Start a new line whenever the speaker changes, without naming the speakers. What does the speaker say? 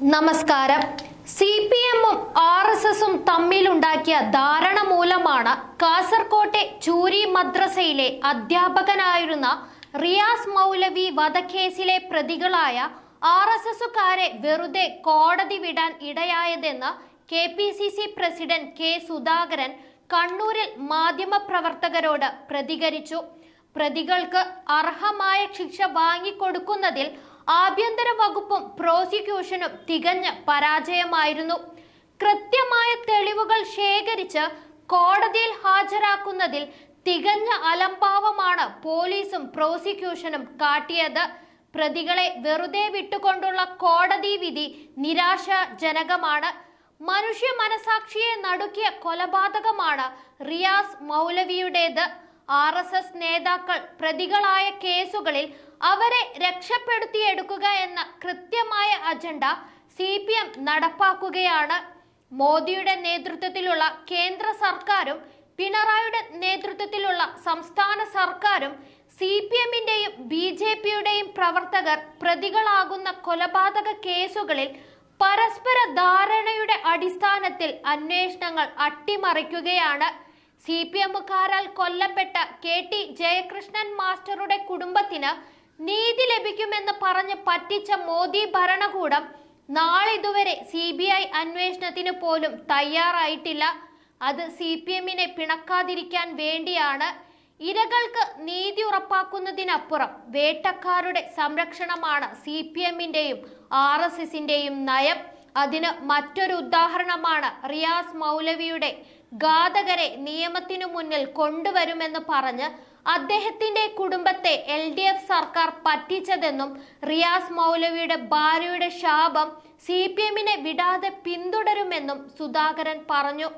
നമസ്കാരം. C P എമ്മും R S എസും തമ്മിലുണ്ടാക്കിയ ധാരണ മൂലമാണ് കാസർകോട്ടെ ചൂരി മദ്രസയിലെ അധ്യാപകനായിരുന്ന റിയാസ് മൗലവി വധക്കേസിലെ പ്രതികളായ ആർ എസ് എസുകാരെ വെറുതെ കോടതി വിടാൻ ഇടയായതെന്ന് K P C C president K Sudhakaran കണ്ണൂരിൽ മാധ്യമപ്രവർത്തകരോട് പ്രതികരിച്ചു. പ്രതികൾക്ക് അർഹമായ ശിക്ഷ വാങ്ങിക്കൊടുക്കുന്നതിൽ ആഭ്യന്തര വകുപ്പും പ്രോസിക്യൂഷനും തികഞ്ഞ പരാജയമായിരുന്നു. കൃത്യമായ തെളിവുകൾ ശേഖരിച്ച് കോടതിയിൽ ഹാജരാക്കുന്നതിൽ തികഞ്ഞ അലംഭാവമാണ് പോലീസും പ്രോസിക്യൂഷനും കാട്ടിയത്. പ്രതികളെ വെറുതെ വിട്ടുകൊണ്ടുള്ള കോടതി വിധി നിരാശാജനകമാണ്. മനുഷ്യ മനസാക്ഷിയെ നടുക്കിയ കൊലപാതകമാണ് റിയാസ് മൗലവിയുടേത്. ആർ നേതാക്കൾ പ്രതികളായ കേസുകളിൽ അവരെ രക്ഷപ്പെടുത്തിയെടുക്കുക എന്ന കൃത്യമായ അജണ്ട സി പി എം നടപ്പാക്കുകയാണ്. മോദിയുടെ നേതൃത്വത്തിലുള്ള കേന്ദ്ര സർക്കാരും പിണറായിയുടെ നേതൃത്വത്തിലുള്ള സംസ്ഥാന സർക്കാരും സി പി എമ്മിന്റെയും ബി ജെ പിയുടെയും പ്രവർത്തകർ പ്രതികളാകുന്ന കൊലപാതക കേസുകളിൽ പരസ്പര ധാരണയുടെ അടിസ്ഥാനത്തിൽ അന്വേഷണങ്ങൾ അട്ടിമറിക്കുകയാണ്. സി പി എമ്മുകാരാൽ കൊല്ലപ്പെട്ട കെ ടി ജയകൃഷ്ണൻ മാസ്റ്ററുടെ കുടുംബത്തിന് നീതി ലഭിക്കുമെന്ന് പറഞ്ഞ് പറ്റിച്ച മോദി ഭരണകൂടം നാളിതുവരെ സി ബി ഐ അന്വേഷണത്തിന് പോലും തയ്യാറായിട്ടില്ല. അത് സി പി എമ്മിനെ പിണക്കാതിരിക്കാൻ വേണ്ടിയാണ്. ഇരകൾക്ക് നീതി ഉറപ്പാക്കുന്നതിനപ്പുറം വേട്ടക്കാരുടെ സംരക്ഷണമാണ് സി പി എമ്മിന്റെയും ആർ എസ് എസിന്റെയും നയം. അതിന് മറ്റൊരു ഉദാഹരണമാണ് റിയാസ് മൗലവിയുടെ ഘാതകരെ നിയമത്തിനു മുന്നിൽ കൊണ്ടുവരുമെന്ന് പറഞ്ഞ് അദ്ദേഹത്തിന്റെ കുടുംബത്തെ എൽ ഡി എഫ് സർക്കാർ പറ്റിച്ചതെന്നും റിയാസ് മൗലവിയുടെ ഭാര്യയുടെ ശാപം സി പി എമ്മിനെ വിടാതെ പിന്തുടരുമെന്നും സുധാകരൻ പറഞ്ഞു.